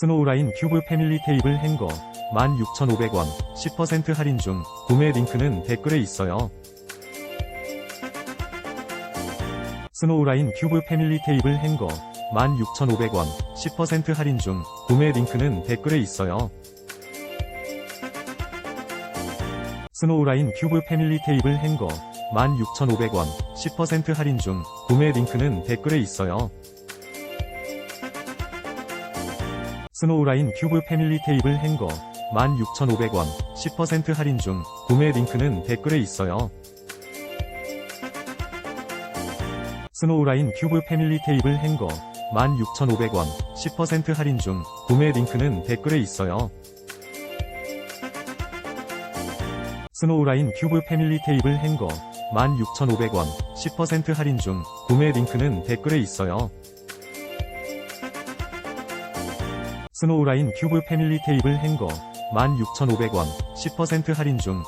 스노우라인 큐브 패밀리 테이블 행거 16,500원 10% 할인 중 구매 링크는 댓글에 있어요. 스노우라인 큐브 패밀리 테이블 행거 16,500원 10% 할인 중 구매 링크는 댓글에 있어요. 스노우라인 큐브 패밀리 테이블 행거 16,500원 10% 할인 중 구매 링크는 댓글에 있어요. 스노우라인 큐브 패밀리 테이블 행거 16,500원 10% 할인 중 구매 링크는 댓글에 있어요. 스노우라인 큐브 패밀리 테이블 행거 16,500원 10% 할인 중 구매 링크는 댓글에 있어요. 스노우라인 큐브 패밀리 테이블 행거 16,500원 10% 할인 중 구매 링크는 댓글에 있어요. 스노우라인 큐브 패밀리 테이블 행거 16,500원 10% 할인 중